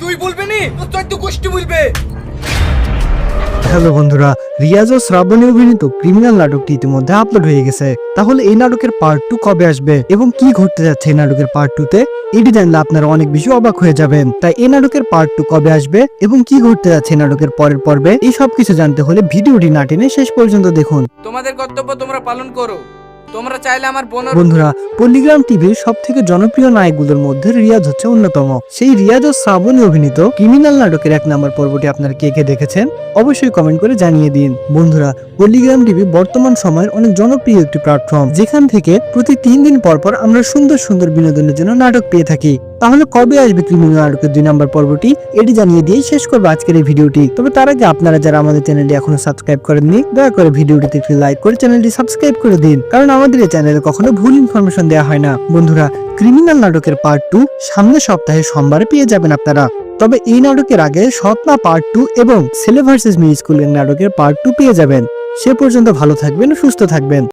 তুই বলবি নি? তোর চোদ্দ গোষ্ঠী বলবে। হ্যালো বন্ধুরা রিয়াজ ও শ্রাবণী অভিনীত ক্রিমিনাল নাটকটি ইতিমধ্যে আপলোড হয়ে গেছে। তাহলে এই নাটকের পার্ট টু কবে আসবে এবং কি ঘটতে যাচ্ছে এই নাটকের পার্ট টু তে? এটি জানলে আপনারা অনেক বেশি অবাক হয়ে যাবেন। তাই এই নাটকের পার্ট টু কবে আসবে এবং কি ঘটতে যাচ্ছে নাটকের পরের পর্বে এই সব কিছু জানতে হলে ভিডিওটি না টেনে শেষ পর্যন্ত দেখুন। তোমাদের কর্তব্য তোমরা পালন করো। তোমরা চাইলে আমার বোনের বন্ধুরা, পল্লিগ্রাম টিভির সব থেকে জনপ্রিয় নায়কগুলোর মধ্যে রিয়াজ হচ্ছে অন্যতম। সেই রিয়াজ ও শ্রাবণী অভিনীত ক্রিমিনাল নাটকের এক নম্বর পর্বটি আপনারা কে কে দেখেছেন? অবশ্যই কমেন্ট করে জানিয়ে দিন। বন্ধুরা, পল্লিগ্রাম টিভি বর্তমান সময়ের অনেক জনপ্রিয় একটি প্ল্যাটফর্ম, যেখান থেকে প্রতি তিন দিন পর পর আমরা সুন্দর সুন্দর বিনোদনের জন্য নাটক পেয়ে থাকি। তাহলে কবে আসবে ক্রিমিনাল নাটকের দুই নম্বর পর্বটি? এটি জানিয়ে দিয়ে শেষ করব আজকের এই ভিডিওটি। তবে তার আগে আপনারা যারা আমাদের চ্যানেলটি এখনও সাবস্ক্রাইব করেননি, দয়া করে ভিডিওটিতে একটি লাইক করে চ্যানেলটি সাবস্ক্রাইব করে দিন। কারণ আমাদের এই চ্যানেলে কখনো ভুল ইনফরমেশন দেওয়া হয় না। বন্ধুরা, ক্রিমিনাল নাটকের পার্ট টু সামনের সপ্তাহে সোমবারে পেয়ে যাবেন আপনারা। তবে এই নাটকের আগে সৎমা পার্ট টু এবং ছেলে ভার্সেস মেয়ে স্কুলের নাটকের পার্ট টু পেয়ে যাবেন। সে পর্যন্ত ভালো থাকবেন, সুস্থ থাকবেন।